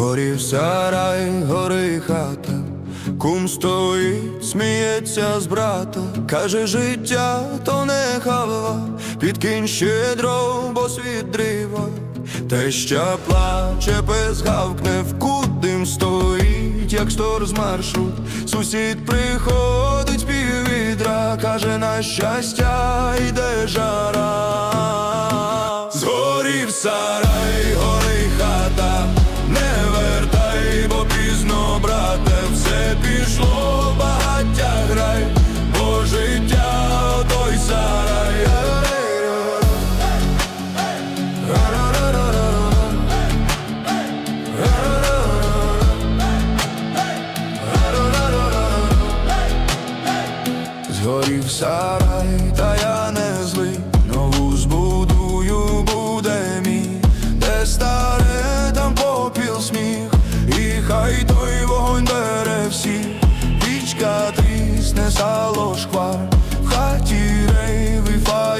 Згорів сарай, гори хата, кум стоїть, сміється з брата, каже життя, то не халва, підкинь щедро, бо світ дрива, те ще плаче, без гавкне в кудим стоїть, як стор з маршрут. Сусід приходить, піввідра, каже, на щастя йде жара. Сарай, горить хата, не вертай, бо пізно, брате, все пішло, багаття грай, бо життя той сарай. Згорів сарай, та я не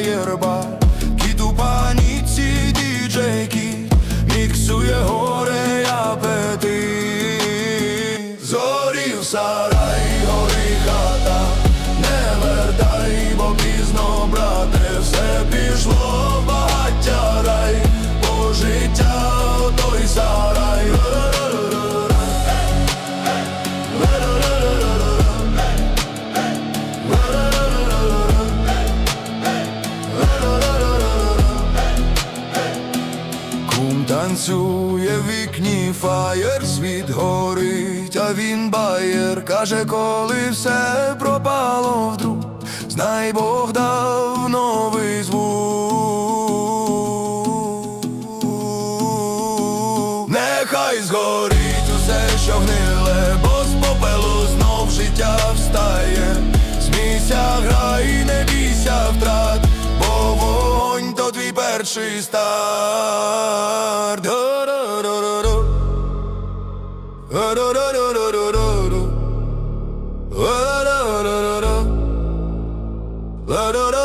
фаєрбар, кіт у паніці діджей кіт, міксує горе апетит. Зорів сарай, Кум танцює в вікні фаєр, світ горить, а він баєр каже, коли все пропало вдруг, знай Бог дав новий звук. Нехай згорить усе, що гниле, бо з попелу знов життя встає. Смійся, грай, не бійся втрат, вогонь то твій перший старт. La da da